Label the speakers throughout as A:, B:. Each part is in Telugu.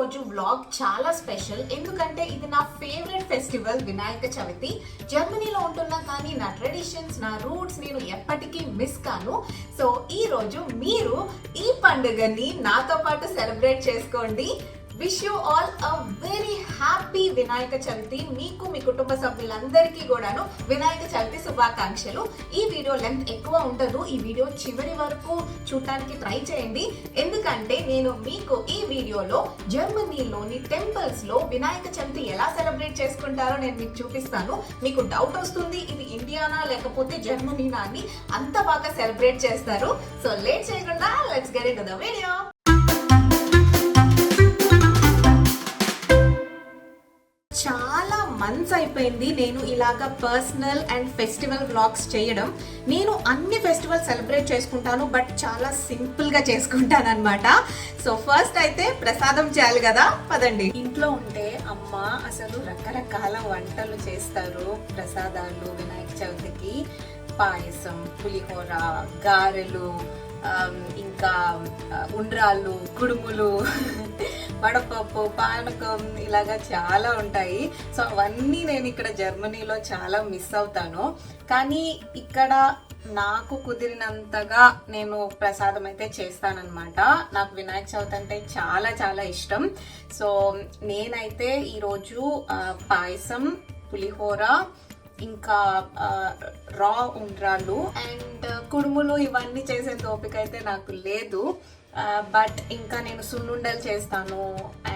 A: రోజు వ్లాగ్ చాలా స్పెషల్ ఎందుకంటే ఇది నా ఫేవరెట్ ఫెస్టివల్ వినాయక చవితి. జర్మనీలో ఉంటున్నా కానీ నా ట్రెడిషన్స్ నా రూట్స్ నేను ఎప్పటికీ మిస్ కాను. సో ఈ రోజు మీరు ఈ పండుగని నాతో పాటు సెలబ్రేట్ చేసుకోండి. Wish you all a very happy Vinayaka Chavithi మీకు మీ కుటుంబ సభ్యులందరికీ కూడాను వినాయక చవితి శుభాకాంక్షలు. ఈ వీడియో లెంత్ ఎక్కువ ఉండదు. ఈ వీడియో చివరి వరకు చూడటానికి ట్రై చేయండి. ఎందుకంటే నేను మీకు ఈ వీడియోలో జర్మనీలోని టెంపుల్స్లో వినాయక చవితి ఎలా సెలబ్రేట్ చేసుకుంటారో నేను మీకు చూపిస్తాను. మీకు డౌట్ వస్తుంది ఇది ఇండియానా లేకపోతే జర్మనీనా అని అంత బాగా సెలబ్రేట్ చేస్తారు. సో లేట్ చేయకుండా let's get in the video months అయిపోయింది. నేను ఇలాగా పర్సనల్ అండ్ ఫెస్టివల్ బ్లాగ్స్ చేయడం. నేను అన్ని ఫెస్టివల్ సెలబ్రేట్ చేసుకుంటాను బట్ చాలా సింపుల్గా చేసుకుంటాను అనమాట సో ఫస్ట్ అయితే ప్రసాదం చేయాలి కదా? పదండి. ఇంట్లో ఉంటే అమ్మ అసలు రకరకాల వంటలు చేస్తారు. ప్రసాదాలు వినాయక చవితికి పాయసం పులిహోర గారెలు ఇంకా ఉండ్రాళ్ళు కుడుములు. వడపప్పు పానకం ఇలాగా చాలా ఉంటాయి. సో అవన్నీ నేను ఇక్కడ జర్మనీలో చాలా మిస్ అవుతాను. కానీ ఇక్కడ నాకు కుదిరినంతగా నేను ప్రసాదం అయితే చేస్తానన్నమాట. నాకు వినాయక చవితి అంటే చాలా చాలా ఇష్టం. సో నేనైతే ఈరోజు పాయసం పులిహోర ఇంకా రా ఉండ్రాళ్ళు అండ్ కుడుములు ఇవన్నీ చేసే ఓపిక అయితే నాకు లేదు. Uh, బట్ ఇంకా నేను సున్నుండలు చేస్తాను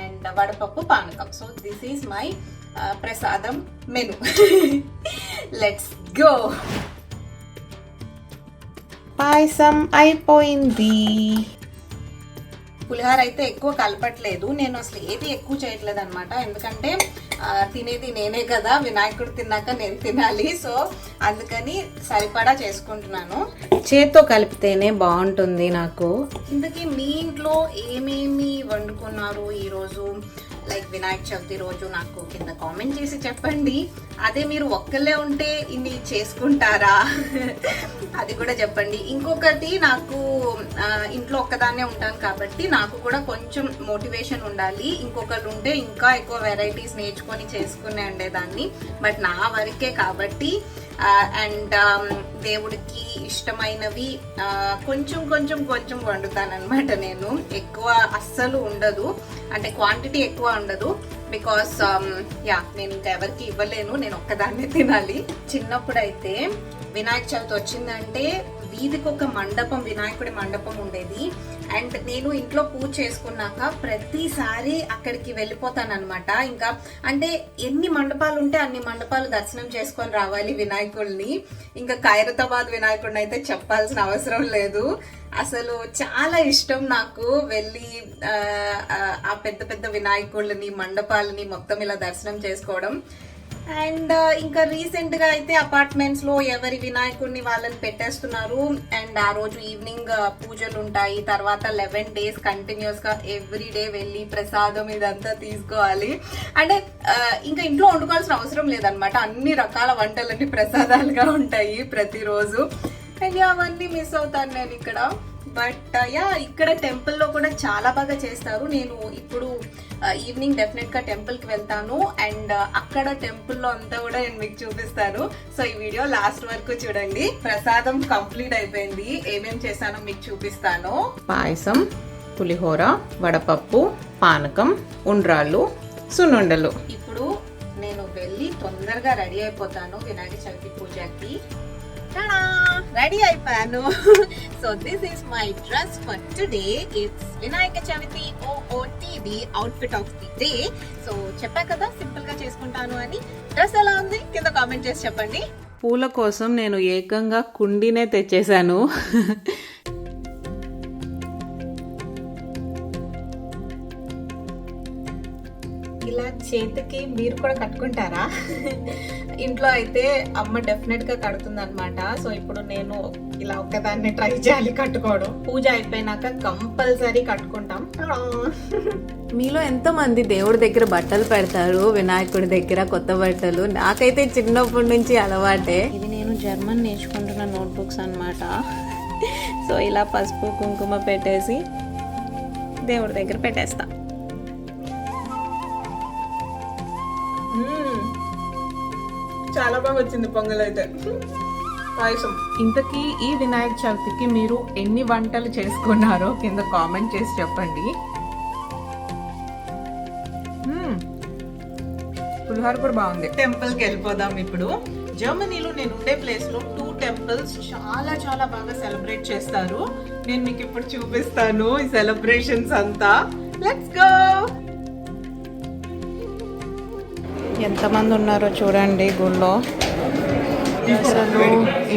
A: అండ్ వడపప్పు పానకం. So this is my prasadam menu let's go పాయసం అయిపోయింది. పులిహోర అయితే ఎక్కువ కలపట్లేదు. నేను అసలు ఏది ఎక్కువ చేయట్లేదు అనమాట ఎందుకంటే తినేది నేనే కదా వినాయకుడు తిన్నాక నేను తినాలి. సో అందుకని సరిపడా చేసుకుంటున్నాను. చేత్తో కలిపితేనే బాగుంటుంది నాకు. ఇంతకీ మీ ఇంట్లో ఏమేమి వండుకున్నారు ఈరోజు? లైక్ వినాయక చవితి రోజు నాకు కింద కామెంట్ చేసి చెప్పండి. అదే మీరు ఒక్కళ్ళే ఉంటే ఇన్ని చేసుకుంటారా? అది కూడా చెప్పండి. ఇంకొకటి నాకు ఇంట్లో ఒక్కదాన్నే ఉంటాను కాబట్టి నాకు కూడా కొంచెం మోటివేషన్ ఉండాలి. ఇంకొకళ్ళు ఉంటే ఇంకా ఎక్కువ వెరైటీస్ నేర్చుకొని చేసుకునే ఉండేదాన్ని. బట్ నా వరకే కాబట్టి అండ్ um, దేవుడికి ఇష్టమైనవి కొంచెం కొంచెం కొంచెం వండుతానమాట నేను. ఎక్కువ అస్సలు ఉండదు. అంటే క్వాంటిటీ ఎక్కువ ఉండదు. బికాస్ యా um, నేను ఇంకా ఎవరికి ఇవ్వలేను. నేను ఒక్కదాన్నే తినాలి. చిన్నప్పుడు అయితే వినాయక చవితి వచ్చిందంటే వీధికి ఒక మండపం వినాయకుడి మండపం ఉండేది. అండ్ నేను ఇంట్లో పూజ చేసుకున్నాక ప్రతిసారి అక్కడికి వెళ్ళిపోతాను అనమాట ఇంకా అంటే ఎన్ని మండపాలు ఉంటే అన్ని మండపాలు దర్శనం చేసుకొని రావాలి వినాయకుడిని. ఇంకా ఖైరతాబాద్ వినాయకుడిని అయితే చెప్పాల్సిన అవసరం లేదు. అసలు చాలా ఇష్టం నాకు వెళ్ళి ఆ, ఆ పెద్ద పెద్ద వినాయకుళ్ళని మండపాలని మొత్తం ఇలా దర్శనం చేసుకోవడం. అండ్ ఇంకా రీసెంట్గా అయితే అపార్ట్మెంట్స్లో ఎవరి వినాయకుడిని వాళ్ళని పెట్టేస్తున్నారు. అండ్ ఆ రోజు ఈవినింగ్ పూజలు ఉంటాయి. తర్వాత లెవెన్ డేస్ కంటిన్యూస్గా ఎవ్రీ డే వెళ్ళి ప్రసాదం ఇదంతా తీసుకోవాలి. అంటే ఇంకా ఇంట్లో వండుకోవాల్సిన అవసరం లేదనమాట అన్ని రకాల వంటలన్నీ ప్రసాదాలుగా ఉంటాయి ప్రతిరోజు. అండ్ అవన్నీ మిస్ అవుతాను నేను ఇక్కడ. బట్ యా ఇక్కడ టెంపుల్లో కూడా చాలా బాగా చేస్తారు. నేను ఇప్పుడు ఈవినింగ్ డెఫినెట్గా టెంపుల్కి వెళ్తాను. అండ్ అక్కడ టెంపుల్లో అంతా కూడా నేను మీకు చూపిస్తాను. సో ఈ వీడియో లాస్ట్ వరకు చూడండి. ప్రసాదం కంప్లీట్ అయిపోయింది. ఏమేం చేశానో మీకు చూపిస్తాను. పాయసం పులిహోర వడపప్పు పానకం ఉండ్రాళ్ళు సున్నుండలు. ఇప్పుడు నేను వెళ్ళి తొందరగా రెడీ అయిపోతాను వినాయక చవితి పూజకి. రెడీ అయిపోయాను so this is my dress for today it's Vinayaka Chavithi OOTD outfit of the day so చెప్పా కదా సింపుల్గా చేసుకుంటాను అని. డ్రెస్ ఎలా ఉంది? కింద కామెంట్ చేసి చెప్పండి.
B: పూల కోసం నేను ఏకంగా కుండీనే తెచ్చేశాను.
A: చేతికి మీరు కూడా కట్టుకుంటారా? ఇంట్లో అయితే అమ్మ డెఫినెట్గా కడుతుంది అనమాట సో ఇప్పుడు నేను ఇలా ఒక్కదాన్ని ట్రై చేయాలి కట్టుకోవడం. పూజ అయిపోయినాక కంపల్సరీ కట్టుకుంటాం.
B: మీలో ఎంతో మంది దేవుడి దగ్గర బట్టలు పెడతారు? వినాయకుడి దగ్గర కొత్త బట్టలు? నాకైతే చిన్నప్పటి నుంచి అలవాటే. ఇది నేను జర్మన్ నేర్చుకుంటున్న నోట్బుక్స్ అన్నమాట. సో ఇలా పసుపు కుంకుమ పెట్టేసి దేవుడి దగ్గర పెట్టేస్తా.
C: చాలా బాగా వచ్చింది పొంగల్ అయితే. పాయసం.
B: ఇంతకీ ఈ వినాయక చవితికి మీరు ఎన్ని వంటలు చేసుకున్నారో కింద కామెంట్ చేసి చెప్పండి. పులిహోర కూడా బాగుంది.
A: టెంపుల్కి వెళ్ళిపోదాం ఇప్పుడు. జర్మనీలో నేను ఉండే ప్లేస్లో టూ టెంపుల్స్ చాలా చాలా బాగా సెలబ్రేట్ చేస్తారు. నేను మీకు ఇప్పుడు చూపిస్తాను ఈ సెలబ్రేషన్స్ అంతా. Let's go!
B: ఎంతమంది ఉన్నారో చూడండి గుళ్ళో. అసలు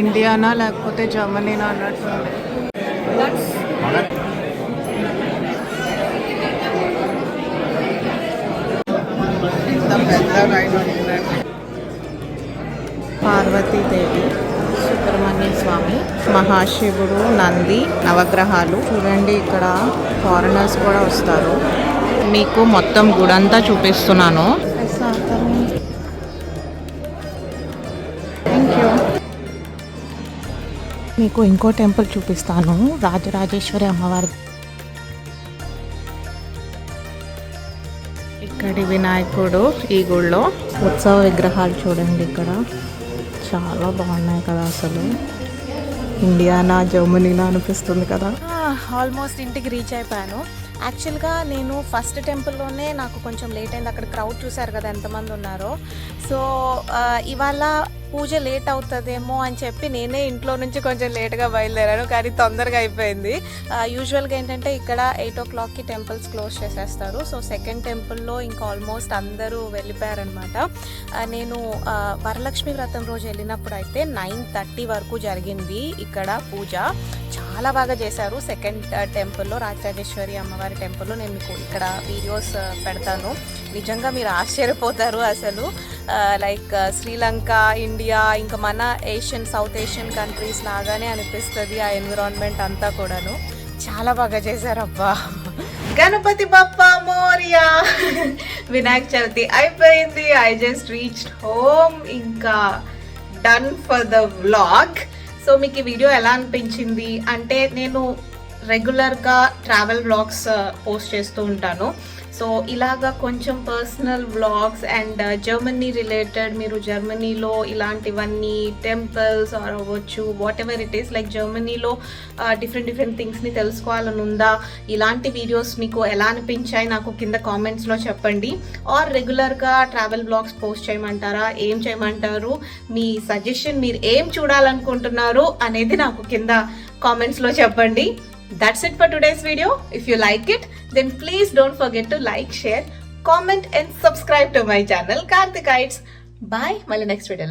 B: ఇండియానా లేకపోతే జర్మనీనా అన్నట్టు. పార్వతీదేవి సుబ్రహ్మణ్య స్వామి మహాశివుడు నంది నవగ్రహాలు. చూడండి ఇక్కడ ఫారినర్స్ కూడా వస్తారు. మీకు మొత్తం గుడంతా చూపిస్తున్నాను. మీకు ఇంకో టెంపుల్ చూపిస్తాను రాజరాజేశ్వరి అమ్మవారి. ఇక్కడి వినాయకుడు ఈ గుళ్ళో. ఉత్సవ విగ్రహాలు చూడండి ఇక్కడ. చాలా బాగున్నాయి కదా అసలు. ఇండియానా జర్మనీనా అనిపిస్తుంది కదా. ఆల్మోస్ట్ ఇంటికి రీచ్ అయిపోయాను. యాక్చువల్గా నేను ఫస్ట్ టెంపుల్లోనే నాకు కొంచెం లేట్ అయింది. అక్కడ క్రౌడ్ చూసారు కదా ఎంతమంది ఉన్నారో. సో ఇవాళ పూజ లేట్ అవుతుందేమో అని చెప్పి నేనే ఇంట్లో నుంచి కొంచెం లేట్గా బయలుదేరాను కానీ తొందరగా అయిపోయింది. యూజువల్గా ఏంటంటే ఇక్కడ ఎయిట్ ఓ క్లాక్కి టెంపుల్స్ క్లోజ్ చేసేస్తారు. సో సెకండ్ టెంపుల్లో ఇంకా ఆల్మోస్ట్ అందరూ వెళ్ళిపోయారనమాట నేను వరలక్ష్మి వ్రతం రోజు వెళ్ళినప్పుడు అయితే నైన్ థర్టీ వరకు జరిగింది ఇక్కడ పూజ. చాలా బాగా చేశారు. సెకండ్ టెంపుల్లో రాజరాజేశ్వరి అమ్మవారి టెంపుల్లో నేను మీకు ఇక్కడ వీడియోస్ పెడతాను. నిజంగా మీరు ఆశ్చర్యపోతారు అసలు. లైక్ శ్రీలంక ఇండియా ఇంకా మన ఏషియన్ సౌత్ ఏషియన్ కంట్రీస్ లాగానే అనిపిస్తుంది ఆ ఎన్విరాన్మెంట్ అంతా కూడాను. చాలా బాగా చేశారు అబ్బా
A: గణపతి బప్ప మోరియా. వినాయక చవితి అయిపోయింది. ఐ జస్ట్ రీచ్ హోమ్ ఇంకా done for the vlog so మీకు ఈ వీడియో ఎలా అనిపించింది? అంటే నేను రెగ్యులర్గా ట్రావెల్ వ్లాగ్స్ uh, పోస్ట్ చేస్తూ ఉంటాను. సో ఇలాగా కొంచెం personal vlogs and uh, Germany related మీరు జర్మనీలో ఇలాంటివన్నీ టెంపుల్స్ ఆర్ అవ్వచ్చు whatever it is like జర్మనీలో డిఫరెంట్ డిఫరెంట్ థింగ్స్ని తెలుసుకోవాలని ఉందా ఇలాంటి వీడియోస్ మీకు ఎలా అనిపించాయి నాకు కింద కామెంట్స్లో చెప్పండి. ఆర్ రెగ్యులర్గా ట్రావెల్ బ్లాగ్స్ పోస్ట్ చేయమంటారా ఏం చేయమంటారు మీ సజెషన్ మీరు ఏం చూడాలనుకుంటున్నారు అనేది నాకు కింద కామెంట్స్లో చెప్పండి. That's it for today's video. If you like it, then please don't forget to like, share, comment and subscribe to my channel Karthikaites. Bye. My next video.